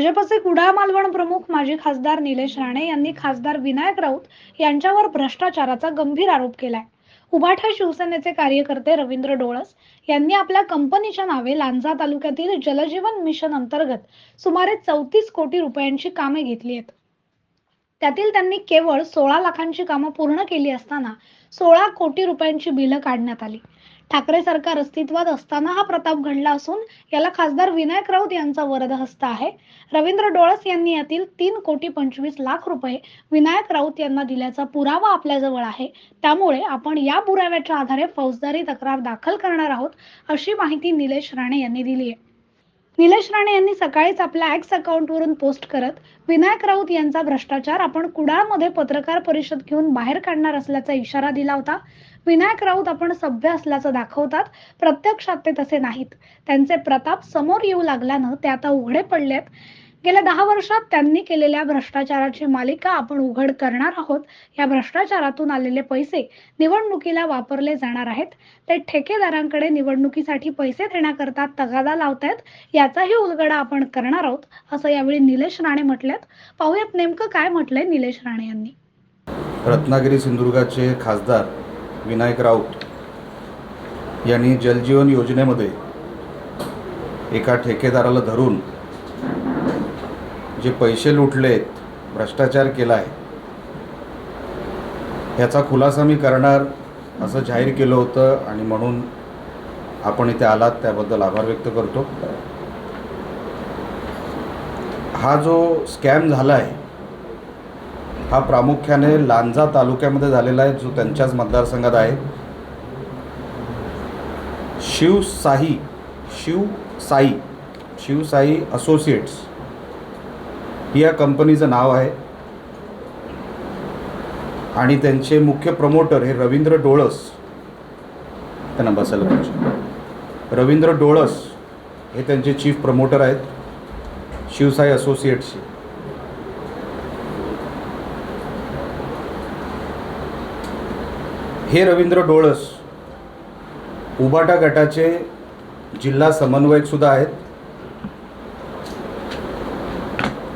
भाजपचे कुडाळ मालवण प्रमुख माजी खासदार निलेश राणे यांनी खासदार विनायक राऊत यांच्यावर भ्रष्टाचाराचा गंभीर आरोप केलाय. उभाठा शिवसेनेचे कार्यकर्ते रवींद्र डोळस यांनी आपल्या कंपनीच्या नावे लांजा तालुक्यातील जलजीवन मिशन अंतर्गत सुमारे चौतीस कोटी रुपयांची कामे घेतली आहेत. त्यातील त्यांनी केवळ सोळा लाखांची कामं पूर्ण केली असताना सोळा कोटी रुपयांची बिलं काढण्यात आली. ठाकरे सरकार अस्तित्वात असताना हा प्रताप घडला असून याला खासदार विनायक राऊत यांचा वरदहस्त आहे. रवींद्र डोळस यांनी यातील तीन कोटी पंचवीस लाख रुपये विनायक राऊत यांना दिल्याचा पुरावा आपल्याजवळ आहे. त्यामुळे आपण या पुराव्याच्या आधारे फौजदारी तक्रार दाखल करणार आहोत अशी माहिती निलेश राणे यांनी दिली आहे. निलेश राणे यांनी सकाळीच आपल्या एक्स अकाउंटवरून पोस्ट करत विनायक राऊत यांचा भ्रष्टाचार आपण कुडाळमध्ये पत्रकार परिषद घेऊन बाहेर काढणार असल्याचा इशारा दिला होता. विनायक राऊत आपण सभ्य असल्याचं दाखवतात प्रत्यक्षात ते तसे नाहीत. त्यांचे प्रताप समोर येऊ लागल्यानं ते आता उघडे पडलेत. गेल्या दहा वर्षात त्यांनी केलेल्या भ्रष्टाचाराची मालिका आपण उघड करणार आहोत. या भ्रष्टाचारातून आलेले पैसे निवडणुकीला वापरले जाणार आहेत. ते ठेकेदारांकडे निवडणुकीसाठी पैसे देण्याकरता तगादा लावतायत. याचाही उलगडा आपण करणार आहोत असं यावेळी निलेश राणे म्हटल्यात पाहूयात नेमकं काय म्हटलंय निलेश राणे यांनी. रत्नागिरी सिंधुदुर्गाचे खासदार विनायक राऊत यांनी जलजीवन योजनेमध्ये एका ठेकेदाराला धरून जे पैसे लुटलेत भ्रष्टाचार केला आहे ह्याचा खुलासा मी करणार असं जाहीर केलं होतं आणि म्हणून आपण इथे आलात त्याबद्दल आभार व्यक्त करतो. हा जो स्कॅम झाला आहे हा प्रामुख्याने लांजा तालुक्यामध्ये झालेला आहे जो त्यांच्याच मतदारसंघात आहे. शिवसाई शिवसाई शिवसाई असोसिएट्स. ही या कंपनीचं नाव आहे. आणि त्यांचे मुख्य प्रमोटर हे रवींद्र डोळस. त्यांना बसायला पाहिजे. रवींद्र डोळस हे त्यांचे चीफ प्रमोटर आहेत. शिवसाई असोसिएट्सचे. हे रवींद्र डोळस उबाटा गटाचे जिल्हा समन्वयक सुद्धा आहेत.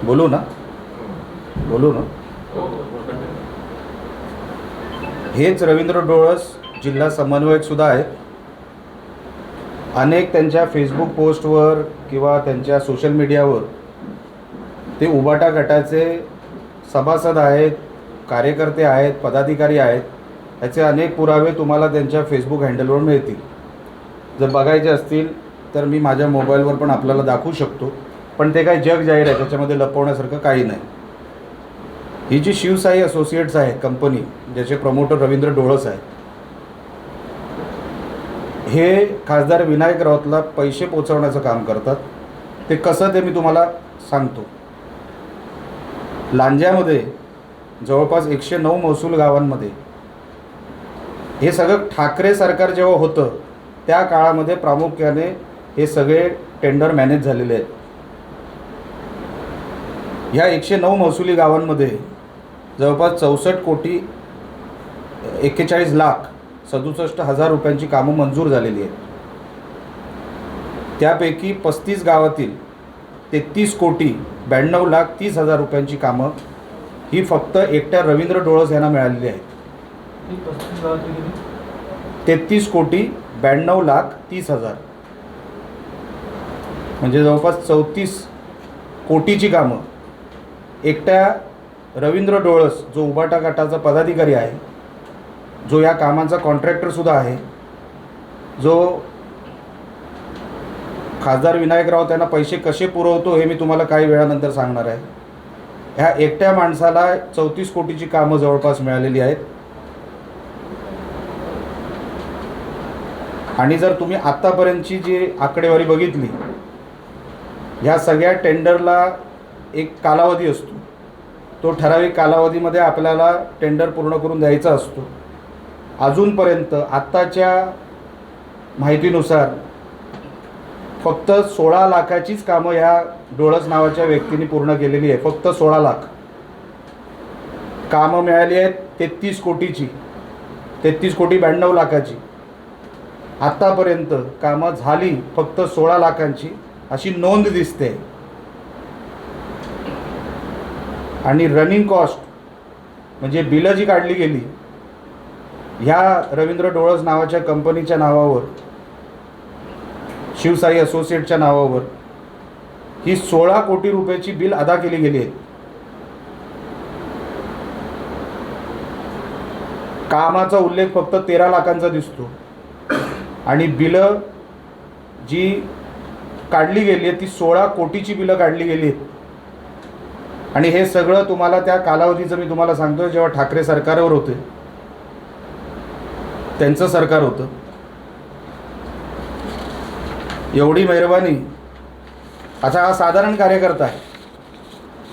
बोलू ना? बोलू ना? हेच रवींद्र डोळस जिल्हा समन्वयक सुद्धा आहेत. अनेक त्यांच्या फेसबुक पोस्टवर किंवा त्यांच्या सोशल मीडियावर ते उबाटा गटाचे सभासद आहेत कार्यकर्ते आहेत पदाधिकारी आहेत. याचे अनेक पुरावे तुम्हाला त्यांच्या फेसबुक हँडलवर मिळतील. जर बघायचे असतील तर मी माझ्या मोबाईलवर पण आपल्याला दाखवू शकतो. पण ते काही जग जाहीर आहे त्याच्यामध्ये लपवण्यासारखं काही नाही. ही जी शिवसाई असोसिएट्स आहे कंपनी ज्याचे प्रमोटर रवींद्र डोळस आहे हे खासदार विनायक राऊतला पैसे पोचवण्याचं काम करतात. ते कसं ते मी तुम्हाला सांगतो. लांज्यामध्ये जवळपास एकशे नऊ महसूल गावांमध्ये हे सगळं ठाकरे सरकार जेव्हा होतं त्या काळामध्ये प्रामुख्याने हे सगळे टेंडर मॅनेज झालेले आहेत. ह्या एकशे नऊ महसुली गावांमध्ये जवळपास चौसष्ट कोटी एक्केचाळीस लाख सदुसष्ट हजार रुपयांची कामं मंजूर झालेली आहेत. त्यापैकी पस्तीस गावातील तेहतीस कोटी ब्याण्णव लाख तीस हजार रुपयांची कामं ही फक्त एकट्या रवींद्र डोळस यांना मिळालेली आहेत. तेहतीस कोटी ब्याण्णव लाख तीस हजार. म्हणजे जवळपास चौतीस कोटीची कामं. एकट्या रवींद्र डोळस जो उबाटा गटाचा पदाधिकारी आहे जो या कामांचा कॉन्ट्रॅक्टरसुद्धा आहे जो खासदार विनायक त्यांना पैसे कसे पुरवतो हे मी तुम्हाला काही वेळानंतर सांगणार आहे. ह्या एकट्या माणसाला चौतीस कोटीची कामं जवळपास मिळालेली आहेत. आणि जर तुम्ही आत्तापर्यंतची जी आकडेवारी बघितली ह्या सगळ्या टेंडरला एक कालावधी असतो. तो ठराविक कालावधीमध्ये आपल्याला टेंडर पूर्ण करून द्यायचा असतो. अजूनपर्यंत आत्ताच्या माहितीनुसार फक्त सोळा लाखाचीच कामं ह्या डोळस नावाच्या व्यक्तीने पूर्ण केलेली आहे. फक्त सोळा लाख. कामं मिळाली आहेत तेहतीस कोटीची. तेहतीस कोटी ब्याण्णव लाखाची. आत्तापर्यंत कामं झाली फक्त सोळा लाखांची अशी नोंद दिसते. आणि रनिंग कॉस्ट म्हणजे बिलं जी काढली गेली ह्या रवींद्र डोळस नावाच्या कंपनीच्या नावावर शिवसाई असोसिएटच्या नावावर ही सोळा कोटी रुपयाची बिल अदा केली गेली आहेत. कामाचा उल्लेख फक्त तेरा लाखांचा दिसतो. आणि बिलं जी काढली गेली आहेत ती सोळा कोटीची बिलं काढली गेली आहेत. आणि हे सगळं तुम्हाला त्या कालावधीचं मी तुम्हाला सांगतोय जेव्हा ठाकरे सरकारवर होते त्यांचं सरकार होतं. एवढी मेहरबानी. आता हा साधारण कार्यकर्ता आहे.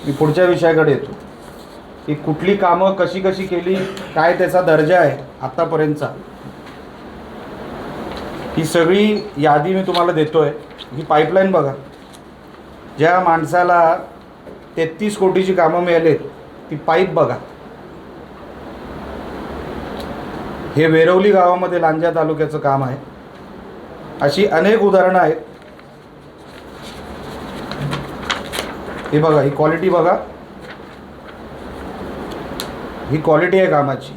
मी पुढच्या विषयाकडे येतो. की कुठली कामं कशी कशी केली काय त्याचा दर्जा आहे आत्तापर्यंतचा ही सगळी यादी मी तुम्हाला देतो आहे ही पाईपलाईन बघा. ज्या माणसाला तेहतीस कोटीची कामं मिळालीत ती पाईप बघा. हे वेरवली गावामध्ये लांजा तालुक्याचं काम आहे. अशी अनेक उदाहरणं आहेत. हे बघा ही क्वालिटी बघा. ही क्वालिटी आहे कामाची.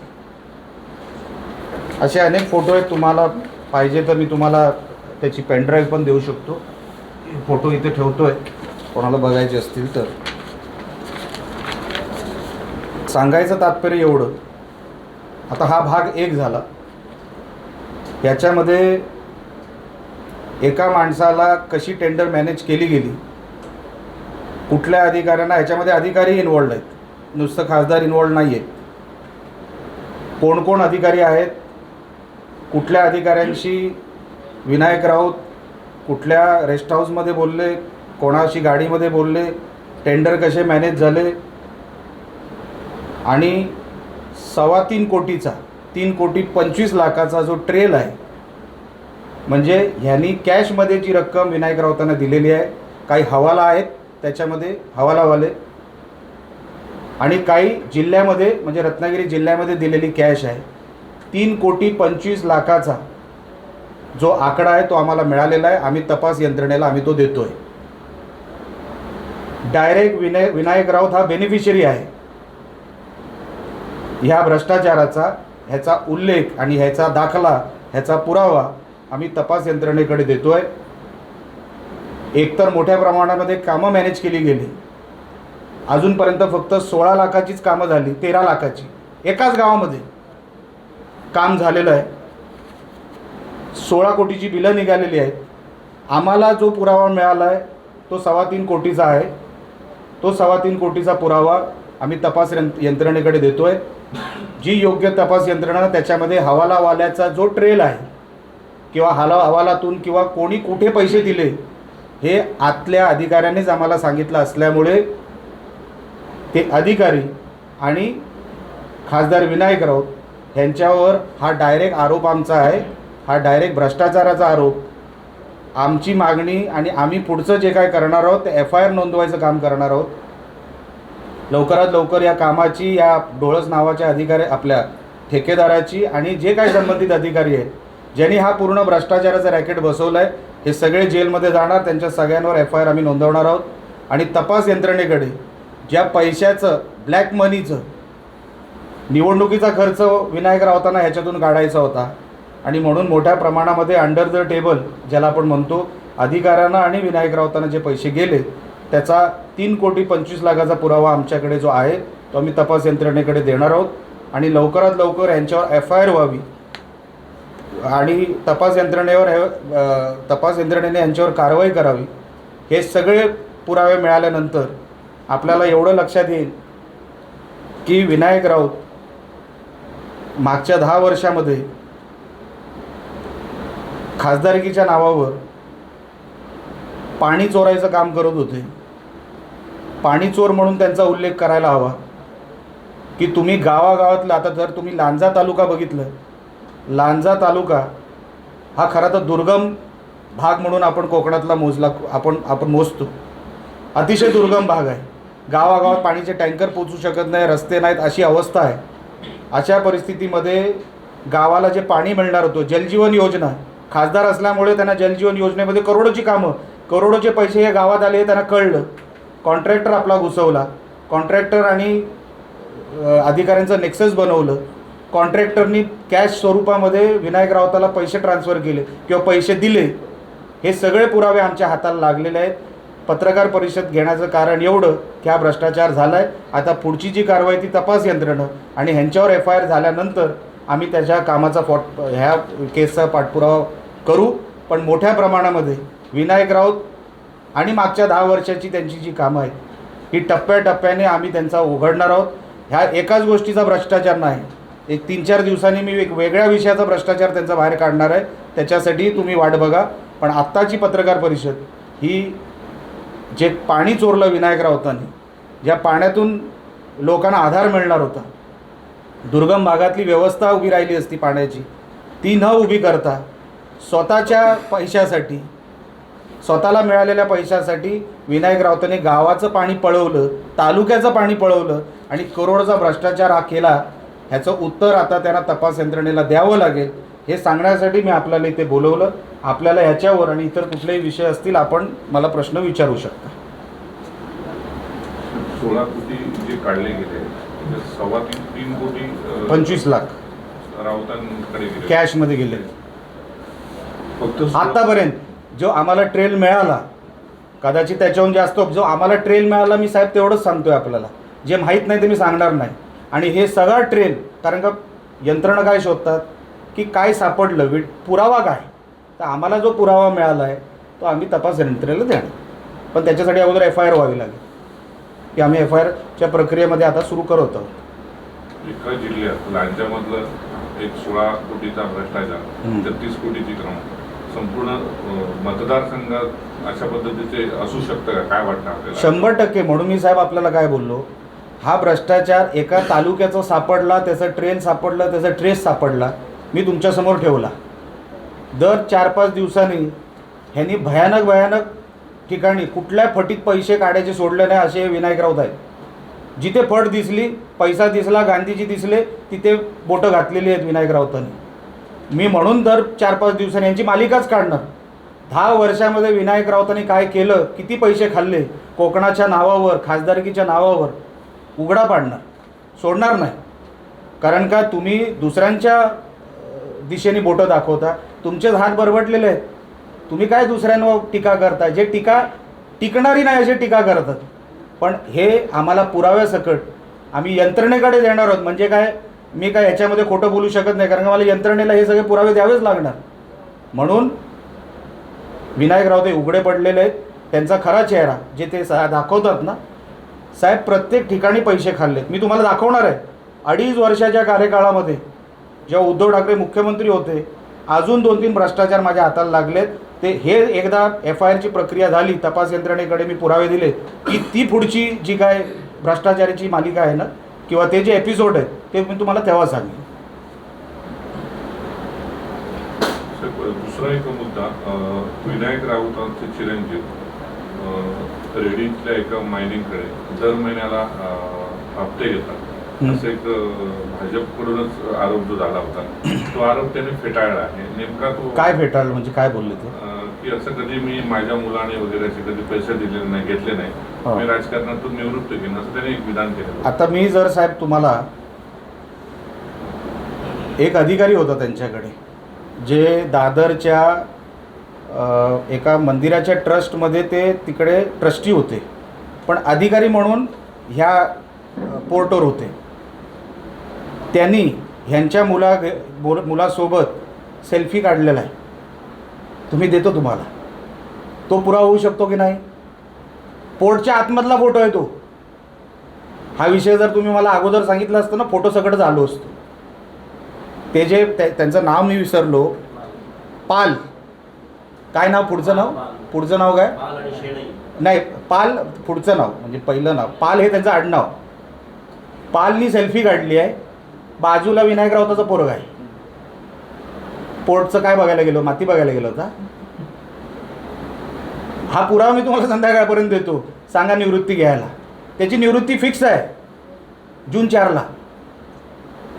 असे अनेक फोटो आहेत तुम्हाला पाहिजे तर मी तुम्हाला त्याची पेनड्राईव्ह पण देऊ शकतो. फोटो इथे ठेवतो आहे कोणाला बघायचे असतील तर. सांगायचं तात्पर्य एवढं. आता हा भाग एक झाला. याच्यामध्ये एका माणसाला कशी टेंडर मॅनेज केली गेली कुठल्या अधिकाऱ्यांना ह्याच्यामध्ये अधिकारी इन्वॉल्ड आहेत. नुसतं खासदार इन्वॉल्ड नाही आहेत कोण कोण अधिकारी आहेत? कुठल्या अधिकाऱ्यांशी विनायक राऊत कुठल्या रेस्ट हाऊसमध्ये बोलले कोणाशी गाडीमध्ये बोलले टेंडर कसे मॅनेज झाले आणि सव्वा तीन कोटीचा तीन कोटी पंचवीस लाखाचा जो ट्रेल आहे म्हणजे ह्यांनी कॅशमध्ये जी रक्कम विनायक राऊतांना दिलेली आहे काही हवाला आहेत त्याच्यामध्ये हवालावाले आणि काही जिल्ह्यामध्ये म्हणजे रत्नागिरी जिल्ह्यामध्ये दिलेली कॅश आहे. तीन कोटी पंचवीस लाखाचा जो आकडा आहे तो आम्हाला मिळालेला आहे. आम्ही तपास यंत्रणेला आम्ही तो देतोय. डायरेक्ट विनय विनायक राऊत हा बेनिफिशरी आहे. ह्या भ्रष्टाचाराचा ह्याचा उल्लेख आणि ह्याचा दाखला ह्याचा पुरावा आम्ही तपास यंत्रणेकडे देतोय. एकतर मोठ्या प्रमाणामध्ये कामं मॅनेज केली गेली. अजूनपर्यंत फक्त सोळा लाखाचीच कामं झाली तेरा लाखाची. एकाच गावामध्ये. काम झालेलं आहे. सोळा कोटीची बिलं निघालेली आहेत. आम्हाला जो पुरावा मिळाला आहे तो सव्वा तीन कोटीचा आहे. तो सव्वा तीन कोटीचा पुरावा आम्ही तपास यंत्रणेकडे देतो आहे जी योग्य तपास यंत्रणा त्याच्यामध्ये हवालावाल्याचा जो ट्रेल आहे किंवा हला हवालातून किंवा कोणी कुठे पैसे दिले हे आतल्या अधिकाऱ्यांनीच आम्हाला सांगितलं असल्यामुळे ते अधिकारी आणि खासदार विनायक राऊत ह्यांच्यावर हा डायरेक्ट आरोप आमचा आहे. हा डायरेक्ट भ्रष्टाचाराचा आरोप. आमची मागणी आणि आम्ही पुढचं जे काय करणार आहोत ते एफ आय आर नोंदवायचं काम करणार आहोत. लवकरात लवकर या कामाची या डोळस नावाच्या अधिकारी आपल्या ठेकेदाराची आणि जे काही संबंधित अधिकारी आहेत ज्यांनी हा पूर्ण भ्रष्टाचाराचा रॅकेट बसवला आहे हे सगळे जेलमध्ये जाणार. त्यांच्या सगळ्यांवर एफ आय आर आम्ही नोंदवणार आहोत. आणि तपास यंत्रणेकडे ज्या पैशाचं ब्लॅक मनीचं निवडणुकीचा खर्च विनायक रावतांना ह्याच्यातून काढायचा होता. आणि म्हणून मोठ्या प्रमाणामध्ये अंडर द टेबल ज्याला आपण म्हणतो अधिकाऱ्यांना आणि विनायक रावतांना जे पैसे गेले त्याचा तीन कोटी पंचवीस लाखाचा पुरावा आमच्याकडे जो आहे तो आम्ही तपास यंत्रणेकडे देणार आहोत. आणि लवकरात लवकर यांच्यावर एफ आय आर व्हावी. आणि तपास यंत्रणेवर हे तपास यंत्रणेने यांच्यावर कारवाई करावी. हे सगळे पुरावे मिळाल्यानंतर आपल्याला एवढं लक्षात येईल की विनायक राऊत मागच्या दहा वर्षामध्ये खासदारकीच्या नावावर पाणी चोरायचं काम करत होते. पाणी चोर म्हणून त्यांचा उल्लेख करायला हवा. की तुम्ही गावागावातलं आता जर तुम्ही लांजा तालुका बघितलं लांजा तालुका हा खरा तर दुर्गम भाग म्हणून आपण कोकणातला मोजला आपण आपण मोजतो. अतिशय दुर्गम भाग आहे. गावागावात पाणीचे टँकर पोचू शकत नाही रस्ते नाहीत अशी अवस्था आहे. अशा परिस्थितीमध्ये गावाला जे पाणी मिळणार होतं जलजीवन योजना खासदार असल्यामुळे त्यांना जलजीवन योजनेमध्ये करोडोची कामं करोडोचे पैसे हे गावात आले हे त्यांना कळलं. कॉन्ट्रॅक्टर आपला घुसवला. कॉन्ट्रॅक्टर आणि अधिकाऱ्यांचं नेक्सस बनवलं. कॉन्ट्रॅक्टरनी कॅश स्वरूपामध्ये विनायक राऊताला पैसे ट्रान्सफर केले किंवा पैसे दिले. हे सगळे पुरावे आमच्या हाताला लागलेले आहेत. पत्रकार परिषद घेण्याचं कारण एवढं की हा भ्रष्टाचार झाला आहे आता पुढची जी कारवाई ती तपास यंत्रणं आणि ह्यांच्यावर एफ आय आर झाल्यानंतर आम्ही त्याच्या कामाचा फॉट ह्या केसचा पाठपुरावा करू. पण मोठ्या प्रमाणामध्ये विनायक राऊत आणि मागच्या दहा वर्षाची त्यांची जी कामं आहेत ही टप्प्याटप्प्याने आम्ही त्यांचा उघडणार आहोत. ह्या एकाच गोष्टीचा भ्रष्टाचार नाही. एक तीन चार दिवसांनी मी एक वेगळ्या विषयाचा भ्रष्टाचार त्यांचा बाहेर काढणार आहे. त्याच्यासाठी तुम्ही वाट बघा. पण आत्ताची पत्रकार परिषद ही जे पाणी चोरलं विनायक राऊतांनी ज्या पाण्यातून लोकांना आधार मिळणार होता दुर्गम भागातली व्यवस्था उभी राहिली असती पाण्याची ती न उभी करता स्वतःच्या पैशासाठी स्वतःला मिळालेल्या पैशासाठी विनायक राऊतांनी गावाचं पाणी पळवलं तालुक्याचं पाणी पळवलं आणि करोडचा भ्रष्टाचार हा केला ह्याचं उत्तर आता त्यांना तपास यंत्रणेला द्यावं लागेल हे सांगण्यासाठी मी आपल्याला इथे बोलवलं. आपल्याला ह्याच्यावर आणि इतर कुठलेही विषय असतील आपण मला प्रश्न विचारू शकता. सोळा कोटी जे काढले गेले म्हणजे सव्वा तीन तीन कोटी पंचवीस लाख. राऊतांकडे कॅशमध्ये गेले. फक्त आत्तापर्यंत जो आम्हाला ट्रेल मिळाला कदाचित त्याच्याहून जास्त जो आम्हाला ट्रेल मिळाला मी साहेब तेवढंच सांगतोय आपल्याला. जे माहीत नाही ते मी सांगणार नाही. आणि हे सगळा ट्रेल कारण का यंत्रणा काय शोधतात की काय सापडलं वि पुरावा काय? तर आम्हाला जो पुरावा मिळाला आहे तो आम्ही तपास यंत्रणेला देणार. पण त्याच्यासाठी अगोदर एफ आय आर व्हावी लागेल. की आम्ही एफ आय आरच्या प्रक्रियेमध्ये आता सुरू करत आहोत. एका जिल्ह्यात लांच्यामधलं एक सोळा कोटीचा भ्रष्टाचार. छत्तीस कोटीची क्रम. संपूर्ण मतदारसंघात अशा पद्धतीचे असू शकतं का? काय वाटतं आपल्याला? शंभर टक्के. म्हणून मी साहेब आपल्याला काय बोललो? हा भ्रष्टाचार एका तालुक्याचा सापडला त्याचं ट्रेन सापडलं त्याचा ट्रेस सापडला. मी तुमच्यासमोर ठेवला. दर चार पाच दिवसांनी ह्यांनी भयानक भयानक ठिकाणी कुठल्या फटीत पैसे काढायचे सोडले नाही असे विनायक राऊत आहेत. जिथे फट दिसली पैसा दिसला गांधीजी दिसले तिथे बोटं घातलेली आहेत विनायक राऊतांनी. मी म्हणून दर चार पाच दिवसांनी यांची मालिकाच काढणार. दहा वर्षामध्ये विनायक राऊतांनी काय केलं किती पैसे खाल्ले कोकणाच्या नावावर खासदारकीच्या नावावर उघडा पाडणार सोडणार नाही. कारण का तुम्ही दुसऱ्यांच्या दिशेने बोटं दाखवता तुमचेच हात बरबटलेले आहेत. तुम्ही काय दुसऱ्यांवर टीका करता जे टीका टिकणारी नाही अशी टीका करतात. पण हे आम्हाला पुराव्यासकट आम्ही यंत्रणेकडे देणार आहोत. म्हणजे काय? मी काय याच्यामध्ये खोटं बोलू शकत नाही. कारण मला यंत्रणेला हे सगळे पुरावे द्यावेच लागणार. म्हणून विनायक रावते उघडे पडलेले आहेत. त्यांचा खरा चेहरा जे ते सा दाखवतात ना साहेब प्रत्येक ठिकाणी पैसे खाल्लेत. मी तुम्हाला दाखवणार आहे. अडीच वर्षाच्या कार्यकाळामध्ये जेव्हा उद्धव ठाकरे मुख्यमंत्री होते अजून दोन तीन भ्रष्टाचार माझ्या हाताला लागलेत. ते हे एकदा एफ आय आरची प्रक्रिया झाली तपास यंत्रणेकडे मी पुरावे दिले की ती पुढची जी काय भ्रष्टाचाराची मालिका आहे ना किंवा ते जे एपिसोड आहे ते मी तुम्हाला तेव्हा सांगेन. दुसरा एक मुद्दा विनायक राऊतांचे चिरंजीव रेडीतल्या एका मायनिंगकडे दर महिन्याला हप्ते घेतात. असं एक भाजपकडूनच आरोप जो झाला होता तो आरोप त्याने फेटाळला आहे. नेमका तो काय फेटाळलं? म्हणजे काय बोलले ते? की असं कधी मी माझ्या मुलाने वगैरे असे कधी पैसे दिलेले नाही घेतले. नाही. मी राजकारणातून निवृत्त केलं असं त्याने एक विधान केलं आता मी जर साहेब तुम्हाला एक अधिकारी होता त्यांच्याकडे जे दादरच्या एका मंदिराच्या ट्रस्टमध्ये ते तिकडे ट्रस्टी होते. पण अधिकारी म्हणून ह्या पोर्टवर होते. त्यांनी ह्यांच्या मुला बोल- मुलासोबत सेल्फी काढलेला आहे. तुम्ही देतो तुम्हाला. तो पुरावा होऊ शकतो की नाही? पोर्टच्या आतमधला फोटो आहे तो. हा विषय जर तुम्ही मला अगोदर सांगितलं असतं ना फोटो सगळं झालो असतो. ते जे त्या- त्यांचं नाव मी विसरलो. पाल. काय नाव पुढचं नाव? पुढचं नाव काय? नाही पाल पुढचं नाव म्हणजे पहिलं नाव. पाल हे त्यांचं आडनाव. पालनी सेल्फी काढली आहे. बाजूला विनायक राऊताचा पोरग आहे. पोर्टचं काय बघायला गेलो माती बघायला गेलो होता हा पुरावा मी तुम्हाला संध्याकाळपर्यंत देतो. सांगा निवृत्ती घ्यायला. त्याची निवृत्ती फिक्स आहे. जून चारला.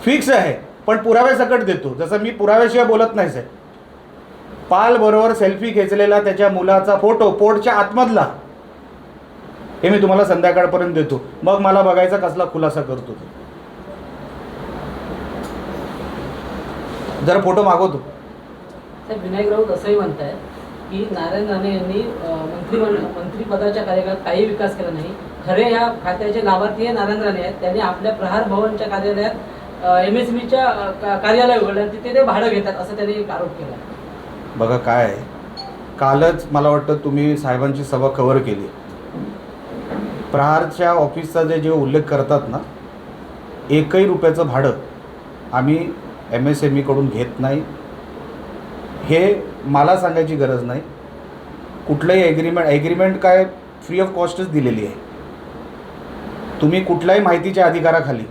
फिक्स आहे. पण पुराव्यासकट देतो. जसं मी पुराव्याशिवाय बोलत नाही साहेब. पालबरोबर सेल्फी खेचलेला त्याच्या मुलाचा फोटो पोटच्या आतमधला. हे मी तुम्हाला संध्याकाळपर्यंत देतो. मग मला बघायचा कसला खुलासा करतो जरा फोटो मागवतो. विनायक राऊत असंही म्हणताय की नारायण राणे यांनी मंत्रिमंडळ मंत्रिपदाच्या कार्यकाळात काही विकास केला नाही. खरे या खात्याचे लाभार्थी हे नारायण राणे आहेत. त्यांनी आपल्या प्रहार भवनच्या कार्यालयात एम एस च्या कार्यालय उघडलं आणि तिथे ते भाडं घेतात असं त्यांनी एक आरोप केला. बघा काय आहे. कालच मला वाटतं तुम्ही साहेबांची सभा कव्हर केली. प्रहारच्या ऑफिसचा जे जे उल्लेख करतात ना एकही रुपयाचं भाडं आम्ही एम एस एम ईकडून घेत नाही. हे मला सांगायची गरज नाही. कुठलंही ॲग्रीमेंट ॲग्रीमेंट काय फ्री ऑफ कॉस्टच दिलेली आहे. तुम्ही कुठल्याही माहितीच्या अधिकाराखाली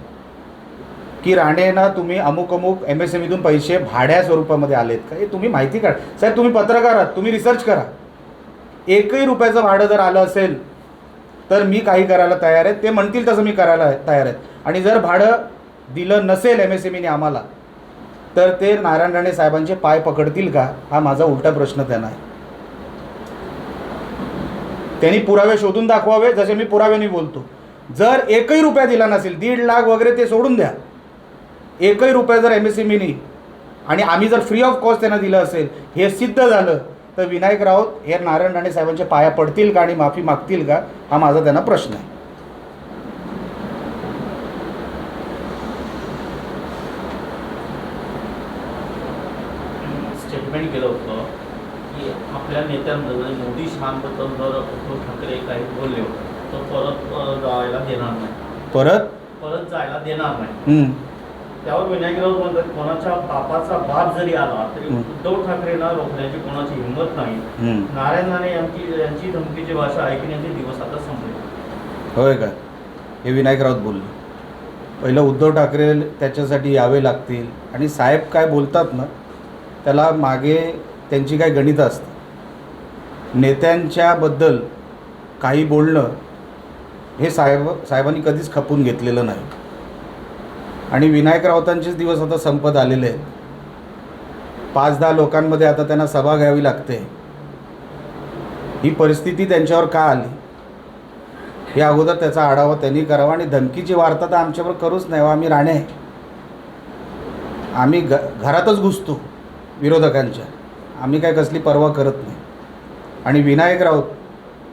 की राणेंना तुम्ही अमुक अमुक एम एस एम ईतून पैसे भाड्या स्वरूपामध्ये आलेत का हे तुम्ही माहिती काढ. साहेब तुम्ही पत्रकार आहात तुम्ही रिसर्च करा. एकही रुपयाचं भाडं जर आलं असेल तर मी काही करायला तयार आहे. ते म्हणतील तसं मी करायला तयार आहे. आणि जर भाडं दिलं नसेल एम एस एम ईने आम्हाला तर ते नारायण राणे साहेबांचे पाय पकडतील का? हा माझा उलटा प्रश्न त्यांना आहे. त्यांनी पुरावे शोधून दाखवावे जसे मी पुराव्याने बोलतो. जर एकही रुपया दिला नसेल दीड लाख वगैरे ते सोडून द्या. एकही रुपया जर एम एस सी मीनी आणि आम्ही जर फ्री ऑफ कॉस्ट त्यांना दिलं असेल हे सिद्ध झालं तर विनायक राऊत हे नारायण राणे साहेबांच्या पाया पडतील का आणि माफी मागतील का? हा माझा त्यांना प्रश्न आहे. केलं होतं की आपल्या नेत्यांबद्दल मोदी शहाबद्दल जर उद्धव ठाकरे काही बोलले तर परत जायला देणार नाही. परत? परत जायला देणार नाही. त्यावर विनायक राऊत म्हणतात कोणाच्या बापाचा बाप जरी आला तरी. उद्धव ठाकरेंना रोखण्याची कोणाची हिंमत नाही. हम्म. नारायण राणे यांची यांची धमकीची भाषा ऐकण्याचे दिवस आता संपले. होय का? हे विनायक राऊत बोलले. पहिलं उद्धव ठाकरे त्याच्यासाठी यावे लागतील. आणि साहेब काय बोलतात ना त्याला मागे त्यांची काही गणितं असतात नेत्यांच्याबद्दल काही बोलणं हे साहेब साहेबांनी कधीच खपून घेतलेलं नाही. आणि विनायक राऊतांचेच दिवस आता संपत आलेले आहेत. पाच दहा लोकांमध्ये आता त्यांना सभा घ्यावी लागते. ही परिस्थिती त्यांच्यावर का आली? हे अगोदर त्याचा आढावा त्यांनी करावा आणि धमकीची वार्ता तर आमच्यावर करूच नाही हो, आम्ही राणे. आम्ही घ घरातच घुसतो. विरोधकांच्या. आम्ही काय कसली पर्वा करत नाही. आणि विनायक राऊत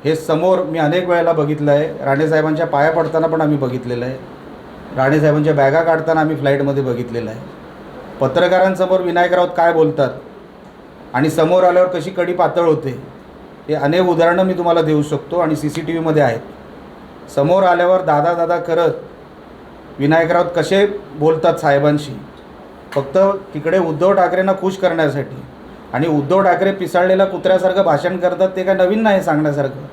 हे समोर मी अनेक वेळेला बघितलं आहे. राणेसाहेबांच्या पाया पडताना पण आम्ही बघितलेलं आहे. राणेसाहेबांच्या बॅगा काढताना आम्ही फ्लाईटमध्ये बघितलेलं आहे. पत्रकारांसमोर विनायक राऊत काय बोलतात? आणि समोर आल्यावर कशी कडी पातळ होते? हे अनेक उदाहरणं मी तुम्हाला देऊ शकतो आणि सी सी टी व्हीमध्ये आहेत. समोर आल्यावर दादा दादा करत विनायक राऊत कसे बोलतात साहेबांशी? फक्त तिकडे उद्धव ठाकरेंना खुश करण्यासाठी आणि उद्धव ठाकरे पिसाळलेल्या कुत्र्यासारखं भाषण करतात ते काय नवीन नाही सांगण्यासारखं?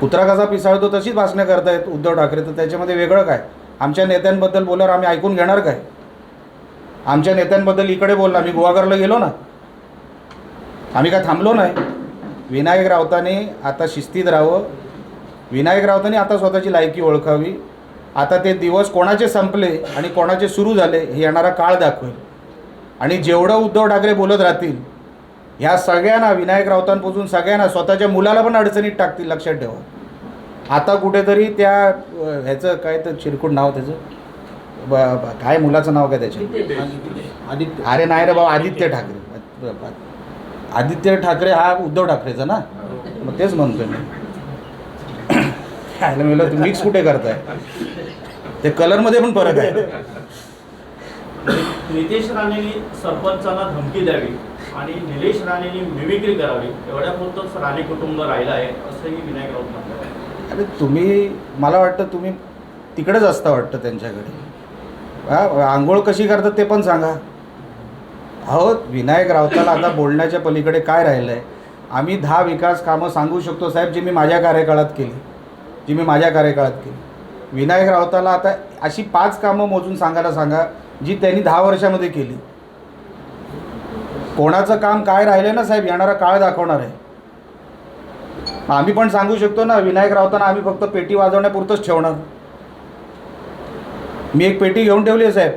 कुत्रा कसा पिसाळतो तशीच भाषणं करतायत उद्धव ठाकरे तर त्याच्यामध्ये वेगळं काय? आमच्या नेत्यांबद्दल बोलल्यावर आम्ही ऐकून घेणार काय? आमच्या नेत्यांबद्दल इकडे बोलला आम्ही गुहागरला गेलो ना? आम्ही काय थांबलो नाही? विनायक राऊतांनी आता शिस्तीत राहावं. विनायक राऊतांनी आता स्वतःची लायकी ओळखावी. आता ते दिवस कोणाचे संपले आणि कोणाचे सुरू झाले हे येणारा काळ दाखवेल. आणि जेवढं उद्धव ठाकरे बोलत राहतील ह्या सगळ्यांना विनायक राऊतांपासून सगळ्यांना स्वतःच्या मुलाला पण अडचणीत टाकतील लक्षात ठेवा. आता कुठेतरी त्या ह्याचं काय तर चिरकुट नाव त्याचं? काय मुलाचं नाव काय त्याच्या? आदित्य. अरे नाही रे बाबा आदित्य ठाकरे. आदित्य ठाकरे हा उद्धव ठाकरेचा ना? मग तेच म्हणतोय मी. खायला मिळलं मिक्स कुठे करताय? ते कलरमध्ये पण फरक आहे. नितेश राणेंनी सरपंचांना धमकी द्यावी आणि निलेश राणेंनी मिमिक्री करावी. एवढ्यापुरतंच राणे कुटुंब राहिलं आहे असंही विनायक राऊत म्हणतात अरे तुम्ही मला वाटतं तुम्ही तिकडेच असता वाटतं त्यांच्याकडे. हा आंघोळ कशी करतात ते पण सांगा. अहो विनायक राऊताला आता बोलण्याच्या पलीकडे काय राहिलं आहे आम्ही दहा विकास कामं सांगू शकतो साहेब जी मी माझ्या कार्यकाळात केली. जी मी माझ्या कार्यकाळात केली. विनायक राऊताला आता अशी पाच कामं मोजून सांगायला सांगा जी त्यांनी दहा वर्षामध्ये केली. कोणाचं काम काय राहिलं ना साहेब येणारा काळ दाखवणार आहे. आम्ही पण सांगू शकतो ना विनायक राऊतांना आम्ही फक्त पेटी वाजवण्यापुरतंच ठेवणार. मी एक पेटी घेऊन ठेवली आहे साहेब.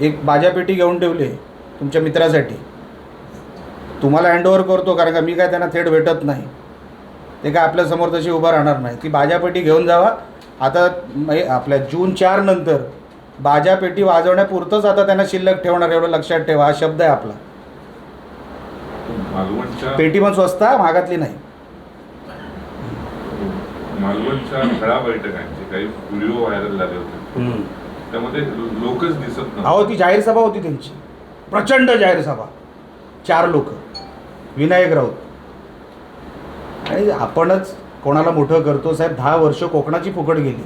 एक बाजा पेटी घेऊन ठेवली आहे तुमच्या मित्रासाठी. तुम्हाला हँडओव्हर करतो कारण का मी काय त्यांना थेट भेटत नाही. ते काय आपल्यासमोर तशी उभं राहणार नाही. ती बाजापेटी घेऊन जावा. आता आपल्या जून चार नंतर बाजापेटी वाजवण्यापुरतंच आता त्यांना शिल्लक ठेवणार एवढं लक्षात ठेवा. हा शब्द आहे आपला. पेटी पण स्वस्त आहे, महागातली नाही. मालवणच्या खेळा बैठकांचे काही व्हिडिओ व्हायरल झाले होते. त्यामध्ये लोकच दिसत नव्हते. अहो ती जाहीर सभा होती त्यांची. प्रचंड जाहीर सभा. चार लोक. विनायक राऊत. आणि आपणच कोणाला मोठं करतो साहेब दहा वर्ष कोकणाची फुकट गेली.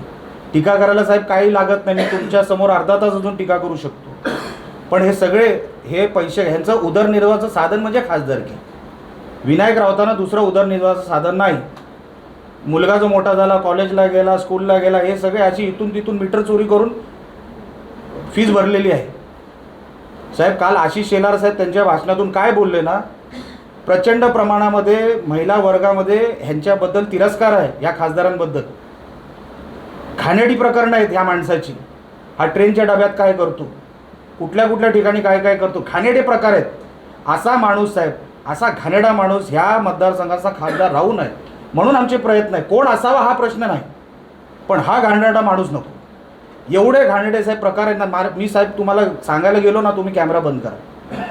टीका करायला साहेब काही लागत नाही मी तुमच्यासमोर अर्धा तास अजून टीका करू शकतो. पण हे सगळे हे पैसे ह्यांचं उदरनिर्वाहाचं साधन म्हणजे खासदारकी. विनायक रावताना दुसरं उदरनिर्वाहाचं साधन नाही. मुलगा जो मोठा झाला कॉलेजला गेला स्कूलला गेला हे सगळे अशी इथून तिथून मीटर चोरी करून फीज भरलेली आहे. साहेब काल आशिष शेलार साहेब त्यांच्या भाषणातून काय बोलले ना प्रचंड प्रमाणामध्ये महिला वर्गामध्ये ह्यांच्याबद्दल तिरस्कार आहे या खासदारांबद्दल. घाणेरडी प्रकरणं आहेत ह्या माणसाची. हा ट्रेनच्या डब्यात काय करतो? कुठल्या कुठल्या ठिकाणी काय काय करतो? घाणेडे प्रकार आहेत. असा माणूस साहेब असा घाणेरडा माणूस ह्या मतदारसंघाचा खासदार राहू नये म्हणून आमचे प्रयत्न आहे कोण असावा हा प्रश्न नाही. पण हा घाणेरडा माणूस नको. एवढे घाणेरडे साहेब प्रकार आहेत ना मार मी साहेब तुम्हाला सांगायला गेलो ना तुम्ही कॅमेरा बंद करा.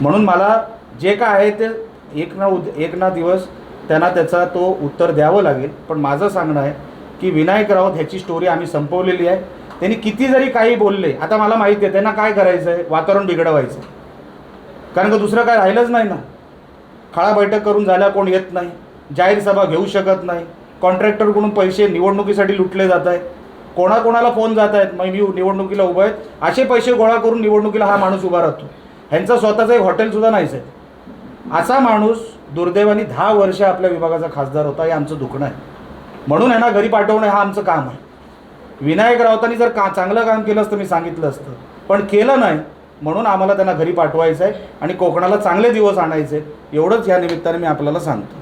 म्हणून मला जे काय आहे ते एक ना उद एक ना दिवस त्यांना त्याचा तो उत्तर द्यावं लागेल. पण माझं सांगणं आहे की विनायक राऊत ह्याची स्टोरी आम्ही संपवलेली आहे. त्यांनी किती जरी काही बोलले आता मला माहिती आहे त्यांना काय करायचं आहे वातावरण बिघडवायचं आहे. कारण का दुसरं काय राहिलंच नाही ना. खळा बैठक करून झाल्या कोण येत नाही. जाहीर सभा घेऊ शकत नाही. कॉन्ट्रॅक्टरकडून पैसे निवडणुकीसाठी लुटले जात आहेत. कोणाकोणाला फोन जात आहेत? मग मी निवडणुकीला उभं आहेत असे पैसे गोळा करून निवडणुकीला हा माणूस उभा राहतो. ह्यांचा स्वतःचं एक हॉटेलसुद्धा नाहीच आहे. असा माणूस दुर्दैवाने दहा वर्ष आपल्या विभागाचा खासदार होता हे आमचं दुखणं आहे. म्हणून यांना घरी पाठवणं हा आमचं काम आहे. विनायक राऊतांनी जर का चांगलं काम केलं असतं मी सांगितलं असतं. पण केलं नाही म्हणून आम्हाला त्यांना घरी पाठवायचं आहे आणि कोकणाला चांगले दिवस आणायचे आहेत. एवढंच या निमित्ताने मी आपल्याला सांगतो.